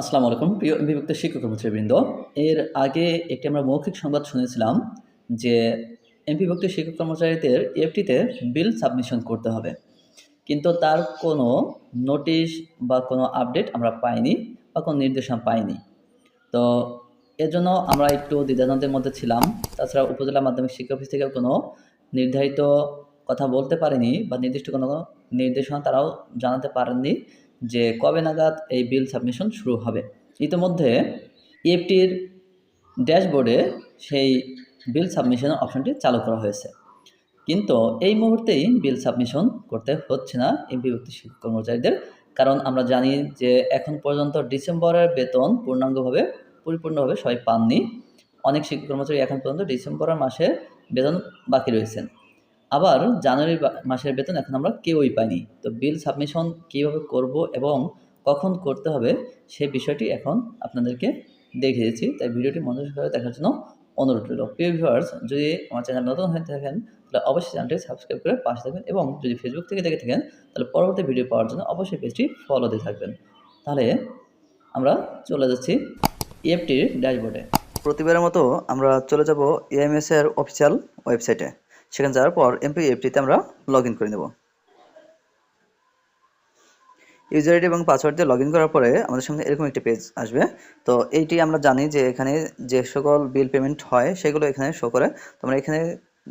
আসসালামু আলাইকুম। প্রিয় বিভক্ত শিক্ষক কর্মচারীবৃন্দ এর আগে একটি আমরা মৌখিক সংবাদ শুনেছিলাম যে এমপিভুক্ত শিক্ষক কর্মচারীদের এফটিতে বিল সাবমিশন করতে হবে। কিন্তু তার কোনো নোটিশ বা কোনো আপডেট আমরা পাইনি বা কোনো নির্দেশনা পাইনি। তো এর জন্য আমরা একটু দ্বিধাদ্বন্দ্বের মধ্যে ছিলাম। তাছাড়া উপজেলা মাধ্যমিক শিক্ষা অফিস থেকেও কোনো নির্ধারিত কথা বলতে পারেনি বা নির্দিষ্ট কোনো নির্দেশনা তারাও জানাতে পারেননি। যে কবে নাগাদ এই বিল সাবমিশন শুরু হবে। ইতিমধ্যে ইএফটির ড্যাশবোর্ডে সেই বিল সাবমিশনের অপশনটি চালু করা হয়েছে। কিন্তু এই মুহূর্তেই বিল সাবমিশন করতে হচ্ছে না এমপিভুক্ত কর্মচারীদের, কারণ আমরা জানি যে এখন পর্যন্ত ডিসেম্বরের বেতন পূর্ণাঙ্গভাবে, পরিপূর্ণভাবে সবাই পাননি। অনেক শিক্ষক কর্মচারী এখন পর্যন্ত ডিসেম্বরের মাসে বেতন বাকি রয়েছেন। আবার জানুয়ারি মাসের বেতন এখন আমরা কেউই পাইনি। তো বিল সাবমিশন কীভাবে করব এবং কখন করতে হবে সেই বিষয়টি এখন আপনাদেরকে দেখিয়ে দিচ্ছি। তাই ভিডিওটি মনোযোগ সহকারে দেখার জন্য অনুরোধ রইল। প্রিয় ভিউয়ার্স যদি আমার চ্যানেল নতুন হয়ে থাকেন, তাহলে অবশ্যই চ্যানেলটি সাবস্ক্রাইব করে পাশে থাকবেন এবং যদি ফেসবুক থেকে দেখে থাকেন, তাহলে পরবর্তী ভিডিও পাওয়ার জন্য অবশ্যই পেজটি ফলো দিয়ে থাকবেন। তাহলে আমরা চলে যাচ্ছি ইএফটির ড্যাশবোর্ডে প্রতিবারের মতো আমরা চলে যাব ইএমএস এর অফিসিয়াল ওয়েবসাইটে সেখানে যাওয়ার পর এমপি এফটিতে আমরা লগ করে নেব। ইউজার আইডি এবং পাসওয়ার্ড দিয়ে লগ করার পরে আমাদের সামনে এরকম একটি পেজ আসবে। তো এইটি আমরা জানি যে এখানে যে সকল বিল পেমেন্ট হয়, সেগুলো এখানে শো করে। তো আমরা এখানে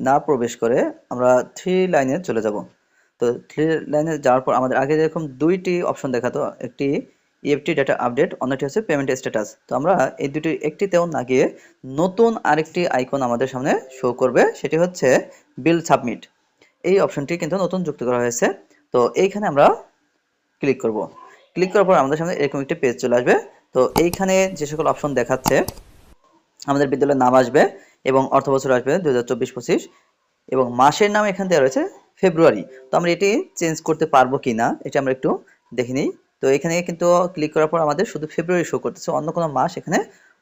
না প্রবেশ করে আমরা থ্রি লাইনে চলে যাব। তো থ্রি লাইনে যাওয়ার পর আমাদের আগে যেরকম দুইটি অপশন দেখাতো, একটি ইএফটি ডেটা আপডেট অন্যটি হচ্ছে পেমেন্ট স্ট্যাটাস তো আমরা এই দুটি একটিতেও না গিয়ে নতুন আরেকটি আইকন আমাদের সামনে শো করবে, সেটি হচ্ছে বিল সাবমিট এই অপশনটি কিন্তু নতুন যুক্ত করা হয়েছে। তো এইখানে আমরা ক্লিক করব। ক্লিক করার পর আমাদের সামনে এরকম একটি পেজ চলে আসবে। তো এইখানে যে সকল অপশন দেখাচ্ছে, আমাদের বিদ্যালয়ের নাম আসবে এবং অর্থ বছর আসবে দু হাজার চব্বিশ পঁচিশ। এবং মাসের নাম এখানে দেওয়া রয়েছে ফেব্রুয়ারি। তো আমরা এটি চেঞ্জ করতে পারব কি না এটা আমরা একটু দেখে নিই। তো এখানে কিন্তু ক্লিক করার পর আমাদের শুধু ফেব্রুয়ারি শো করতেছে, অন্য কোনো মাস এখানে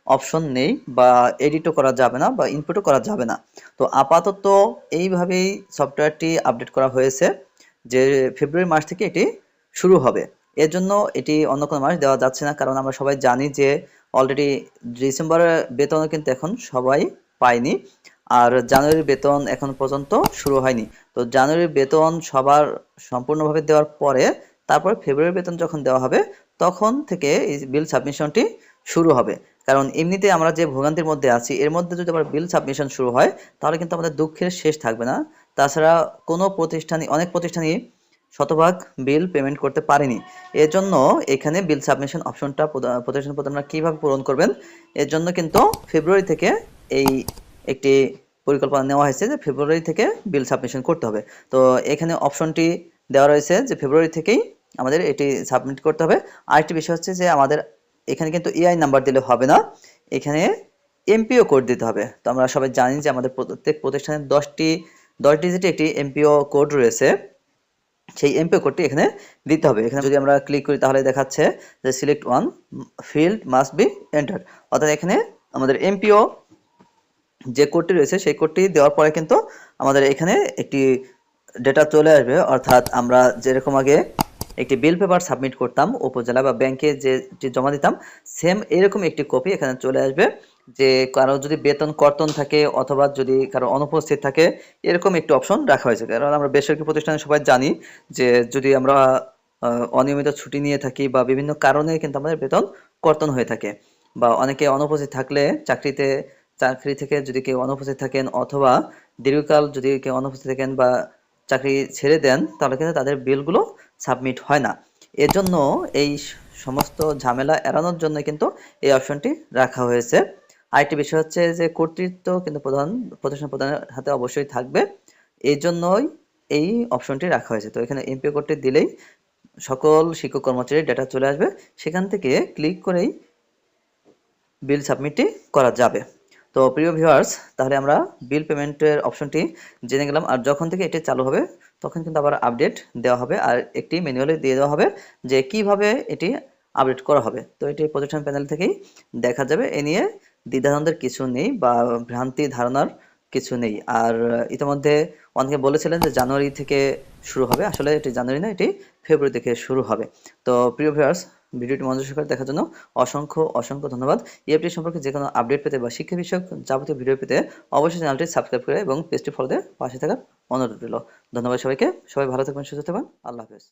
অপশন নেই বা এডিটও করা যাবে না বা ইনপুটও করা যাবে না। তো আপাতত এইভাবেই সফটওয়্যারটি আপডেট করা হয়েছে যে ফেব্রুয়ারি মাস থেকে এটি শুরু হবে। এর জন্য এটি অন্য কোনো মাস দেওয়া যাচ্ছে না, কারণ আমরা সবাই জানি যে অলরেডি ডিসেম্বরের বেতনও কিন্তু এখন সবাই পায়নি, আর জানুয়ারির বেতন এখন পর্যন্ত শুরু হয়নি। তো জানুয়ারির বেতন সবার সম্পূর্ণভাবে দেওয়ার পরে তারপর ফেব্রুয়ারি বেতন যখন দেওয়া হবে, তখন থেকে এই বিল সাবমিশনটি শুরু হবে। কারণ এমনিতে আমরা যে ভোগান্তির মধ্যে আছি, এর মধ্যে যদি আবার বিল সাবমিশন শুরু হয়, তাহলে কিন্তু আমাদের দুঃখের শেষ থাকবে না। তাছাড়া কোনো প্রতিষ্ঠানই, অনেক প্রতিষ্ঠানই শতভাগ বিল পেমেন্ট করতে পারেনি। এর জন্য এখানে বিল সাবমিশন অপশনটা প্রতিষ্ঠান প্রধানরা কীভাবে পূরণ করবেন এর জন্য কিন্তু ফেব্রুয়ারি থেকে এই একটি পরিকল্পনা নেওয়া হয়েছে যে ফেব্রুয়ারি থেকে বিল সাবমিশন করতে হবে। তো এখানে অপশনটি দেওয়া রয়েছে যে ফেব্রুয়ারি থেকেই আমাদের এটি সাবমিট করতে হবে। আরেকটি বিষয় হচ্ছে যে আমাদের এখানে কিন্তু এআই নাম্বার দিলে হবে না। এখানে এমপিও কোড দিতে হবে। তো আমরা সবাই জানি যে আমাদের প্রত্যেক প্রতিষ্ঠানের দশটি দশ ডিজিটে একটি এমপিও কোড রয়েছে। সেই এমপিও কোডটি এখানে দিতে হবে। এখানে যদি আমরা ক্লিক করি তাহলে দেখাচ্ছে যে select one field must be enter অর্থাৎ এখানে আমাদের এমপিও যে কোডটি রয়েছে সেই কোডটি দেওয়ার পরে কিন্তু আমাদের এখানে একটি ডেটা চলে আসবে। অর্থাৎ আমরা যেরকম আগে একটি বিল পেপার সাবমিট করতাম উপজেলা বা ব্যাংকে যেটি জমা দিতাম সেম এরকম একটি কপি এখানে চলে আসবে যে কারও যদি বেতন কর্তন থাকে অথবা যদি কারও অনুপস্থিত থাকে, এরকম একটি অপশন রাখা হয়েছে। কারণ আমরা বেসরকারি প্রতিষ্ঠানে সবাই জানি যে যদি আমরা অনিয়মিত ছুটি নিয়ে থাকি বা বিভিন্ন কারণে কিন্তু আমাদের বেতন কর্তন হয়ে থাকে বা অনেকে অনুপস্থিত থাকলে চাকরিতে, চাকরি থেকে যদি কেউ অনুপস্থিত থাকেন অথবা দীর্ঘকাল যদি কেউ অনুপস্থিত থাকেন বা চাকরি ছেড়ে দেন, তাহলে কিন্তু তাদের বিলগুলো সাবমিট হয় না। এর জন্য এই সমস্ত ঝামেলা এড়ানোর জন্য কিন্তু এই অপশনটি রাখা হয়েছে। আরেকটি বিষয় হচ্ছে যে কর্তৃত্ব কিন্তু প্রধান, প্রতিষ্ঠান প্রধানের হাতে অবশ্যই থাকবে। এই জন্যই এই অপশনটি রাখা হয়েছে। তো এখানে এমপিও কোডটি দিলেই সকল শিক্ষক কর্মচারীর ডেটা চলে আসবে। সেখান থেকে ক্লিক করেই বিল সাবমিটটি করা যাবে। তো প্রিয় ভিউয়ার্স তাহলে আমরা বিল পেমেন্টের অপশনটি জেনে গেলাম। আর যখন থেকে এটি চালু হবে, তখন কিন্তু আবার আপডেট দেওয়া হবে আর একটি ম্যানুয়ালি দিয়ে দেওয়া হবে যে কীভাবে এটি আপডেট করা হবে। তো এটি প্রতিষ্ঠান প্যানেল থেকেই দেখা যাবে। এ নিয়ে দ্বিধাদ্বন্দ্বের কিছু নেই বা ভ্রান্তি ধারণার কিছু নেই। আর ইতিমধ্যে অনেকে বলেছিলেন যে জানুয়ারি থেকে শুরু হবে। আসলে এটি জানুয়ারি না, এটি ফেব্রুয়ারি থেকে শুরু হবে। তো প্রিয় ভিউয়ার্স ভিডিওটি মনোযোগ সহকারে দেখার জন্য অসংখ্য অসংখ্য ধন্যবাদ। এই অ্যাপটি সম্পর্কে যে কোনো আপডেট পেতে বা শিক্ষা বিষয়ক যাবতীয় ভিডিও পেতে অবশ্যই চ্যানেলটি সাবস্ক্রাইব করে এবং পেজটি ফলো দিয়ে পাশে থাকার অনুরোধ রইল। ধন্যবাদ সবাইকে। সবাই ভালো থাকবেন, সুস্থ থাকবেন। আল্লাহ হাফেজ।